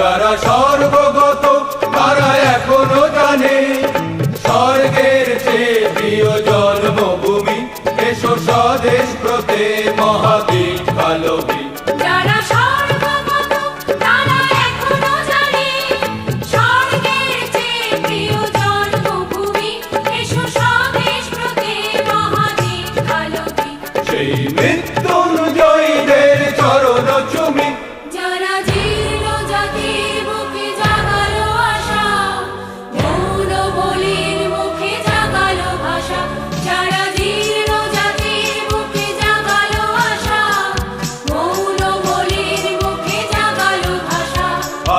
যারা সর্বগত তারা এখনও জানে। স্বর্গের চেয়ে প্রিয় জন্মভূমি এসো স্বদেশ প্রতে মহাবীর কালবী। যারা তারা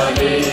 I be.